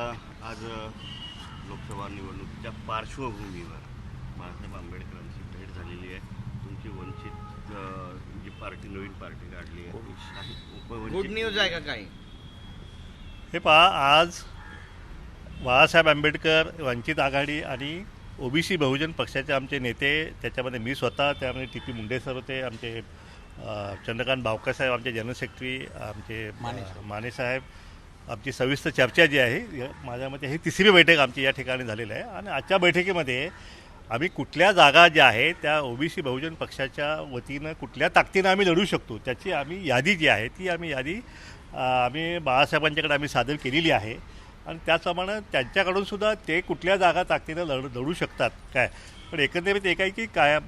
अ, आज लोकसभा निवडणुकीच्या पार्श्वभूमीवर बाळासाहेब आंबेडकरांची भेट झालेली आहे. तुमची वंचित जी पार्टी नवीन पार्टी काढली आहे गुड न्यूज आहे का काही? हे पहा आज बाळासाहेब आंबेडकर वंचित आघाडी आणि ओबीसी बहुजन पक्षाचे आमचे नेते त्याच्यामध्ये मी स्वतः त्यामध्ये टी पी मुंडे सर होते आमचे चंद्रकांत भावकर साहेब आमचे जनरल सेक्रेटरी आमचे माने साहेब आमची सविस्तर चर्चा जी आहे माझ्या मते ही तिसरी बैठक आमची या ठिकाणी झालेली आहे. आणि आजच्या बैठकीमध्ये आम्ही कुठल्या जागा ज्या आहेत त्या ओबीसी बहुजन पक्षाच्या वतीनं कुठल्या ताकदीनं आम्ही लढू शकतो त्याची आम्ही यादी जी आहे ती आम्ही यादी आम्ही बाळासाहेबांच्याकडे आम्ही सादर केलेली आहे. आणि त्याचप्रमाणे त्यांच्याकडून सुद्धा ते कुठल्या जागा ताकदीनं लढ लढू शकतात काय? पण एकंदरीत एक आहे की काय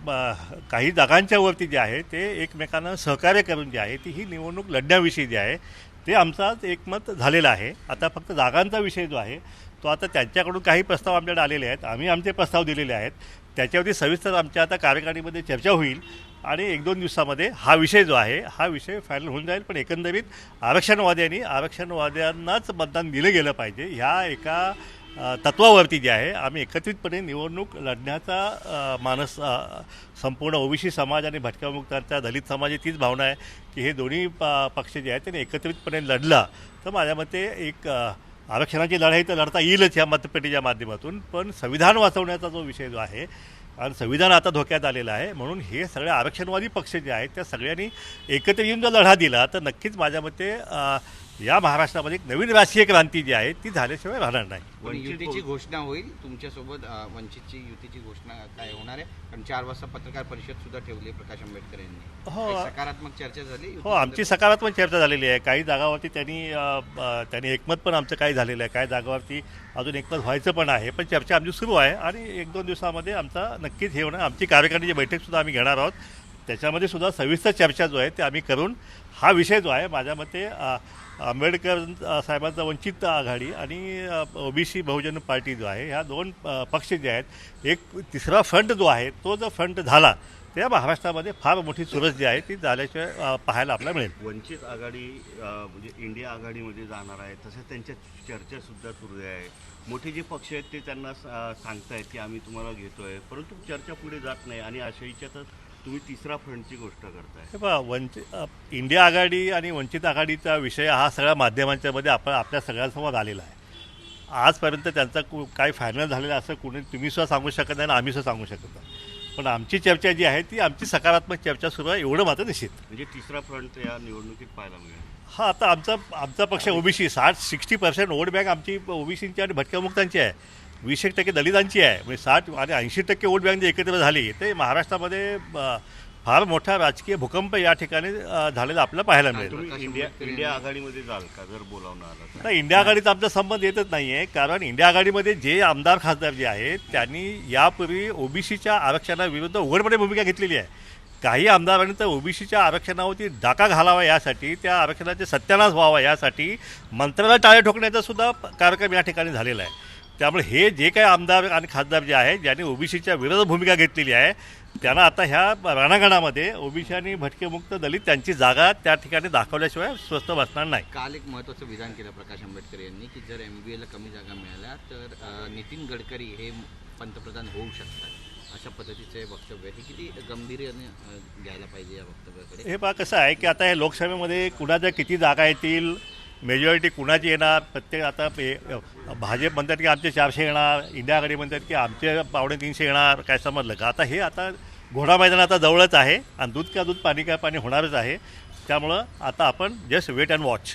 काही जागांच्यावरती जे आहे ते एकमेकांना सहकार्य करून जे आहे ती ही निवडणूक लढण्याविषयी जे आहे ते आमचाच एकमत झालेलं आहे. आता फक्त जागांचा विषय जो आहे तो आता त्यांच्याकडून काही प्रस्ताव आमच्याकडे आलेले आहेत. आम्ही आमचे प्रस्ताव दिलेले आहेत. त्याच्यावरती सविस्तर आमच्या आता कार्यकारिणीमध्ये चर्चा होईल आणि एक दोन दिवसामध्ये हा विषय जो आहे हा विषय फायनल होऊन जाईल. पण एकंदरीत आरक्षणवाद्यांनी आरक्षणवाद्यांनाच मतदान दिलं गेलं पाहिजे. ह्या एका तत्वावरती जे आहे आम्ही एकत्रितपणे निवडणूक लढण्याचा मानस संपूर्ण ओबीसी समाज आणि भटक्यामुक्तांचा दलित समाजाची तीच भावना आहे की हे दोन्ही प- पक्ष जे आहेत त्यांनी एकत्रितपणे लढला. तर माझ्या मते एक आरक्षणाची लढाई तर लढता येईलच या मतपेटीच्या माध्यमातून पण संविधान वाचवण्याचा जो विषय जो आहे आणि संविधान आता धोक्यात आलेलं आहे म्हणून हे सगळे आरक्षणवादी पक्ष जे आहेत त्या सगळ्यांनी एकत्र येऊन जर लढा दिला तर नक्कीच माझ्या मते या महाराष्ट्रामध्ये एक नवीन राजकीय क्रांती जी आहे ती झाल्याशिवाय राहणार नाही. पण युतीची घोषणा होईल. तुमच्यासोबत अ, वंचितची युतीची घोषणा काय होणार आहे? कारण चार वाजता पत्रकार परिषद सुद्धा ठेवली आहे प्रकाश आंबेडकर यांनी. हो. काही सकारात्मक चर्चा झाली? हो आमची सकारात्मक चर्चा झालेली आहे. काही जागावरती त्यांनी अ, अ, त्यांनी एकमत पण आमचं काही झालेलं आहे. काही जागावरती अजून एकमत व्हायचं पण आहे. पण चर्चा आमची सुरू आहे आणि एक दोन दिवसामध्ये आमचा नक्कीच हे होणार. आमची कार्यकारिणीची बैठकसुद्धा आम्ही घेणार आहोत. त्याच्यामध्ये सुद्धा सविस्तर चर्चा जो आहे ते आम्ही करून हा विषय जो आहे माझ्या मते आंबेडकर साहेबांचा वंचित आघाडी आणि ओबीसी बहुजन पार्टी जो आहे ह्या दोन पक्ष जे आहेत एक तिसरा फ्रंट जो आहे तो जर फ्रंट झाला त्या महाराष्ट्रामध्ये फार मोठी चुरस जी आहे ती झाल्याशिवाय पाहायला आपल्याला मिळेल. वंचित आघाडी म्हणजे इंडिया आघाडीमध्ये जाणार आहे तसेच त्यांच्या चर्चासुद्धा सुरू आहे. मोठे जे पक्ष आहेत ते त्यांना सांगतायत की आम्ही तुम्हाला घेतो आहे परंतु चर्चा पुढे जात नाही. आणि अशा तर तुम्ही तिसरा फ्रंटची गोष्ट करताय. हे पहा वंचित इंडिया आघाडी आणि वंचित आघाडीचा विषय हा सगळ्या माध्यमांच्या मध्ये आपण आपल्या सगळ्यांसमोर आलेला आहे. आजपर्यंत त्यांचा कु काही फायनल झालेला असं कुणी तुम्ही सुद्धा सांगू शकत नाही आणि आम्ही सुद्धा सांगू शकत नाही. पण आमची चर्चा जी आहे ती आमची सकारात्मक चर्चा सुरू आहे एवढं मात्र निश्चित. म्हणजे तिसरा फ्रंट या निवडणुकीत पाहायला मिळेल. हा आता आमचा आमचा पक्ष ओबीसी साठ सिक्स्टी पर्सेंट वोट बँक आमची ओबीसीची आणि भटक्यामुक्तांची आहे. वीस एक टक्के दलितांची आहे. म्हणजे साठ आणि ऐंशी टक्के वोट बँक जी एकत्र झाली ते महाराष्ट्रामध्ये फार मोठा राजकीय भूकंप या ठिकाणी झालेला आपल्याला पाहायला मिळेल. इंडिया इंडिया आघाडीमध्ये जाल का जर बोलावणं आलं तर? नाही इंडिया आघाडीचा आमचा संबंध येतच नाही आहे कारण इंडिया आघाडीमध्ये जे आमदार खासदार जे आहेत त्यांनी यापूर्वी ओबीसीच्या आरक्षणाविरुद्ध उघडपणे भूमिका घेतलेली आहे. काही आमदारांनी तर ओबीसीच्या आरक्षणावरती डाका घालावा यासाठी त्या आरक्षणाचे सत्यानाश व्हावा यासाठी मंत्र्याला टाळे ठोकण्याचा सुद्धा कार्यक्रम या ठिकाणी झालेला आहे. त्यामुळे हे जे काही आमदार आणि खासदार जे आहेत ज्यांनी ओबीसीच्या विरोधात भूमिका घेतलेली आहे त्यांना आता ह्या रणांगणामध्ये ओबीसी आणि भटकेमुक्त दलित त्यांची जागा त्या ठिकाणी दाखवल्याशिवाय स्वस्त बसणार नाही. काल एक महत्त्वाचं विधान केलं प्रकाश आंबेडकर यांनी की जर एम बी एला कमी जागा मिळाल्या तर नितीन गडकरी हे पंतप्रधान होऊ शकतात अशा पद्धतीचे वक्तव्य हे किती गंभीर्याने अ, घ्यायला पाहिजे या वक्तव्याकडे? हे पहा कसं आहे की आता हे लोकसभेमध्ये कुणाच्या किती जागा येतील मेजॉरिटी कुणाची येणार? प्रत्येक आता पे भाजप म्हणतात की आमचे चारशे येणार इंडिया आघाडी म्हणतात की आमचे पावणे तीनशे येणार काय समजलं का? आता हे आता घोडा मैदान आता जवळच आहे आणि दूध का दूध पाणी का पाणी होणारच आहे. त्यामुळं आता आपण जस्ट वेट अँड वॉच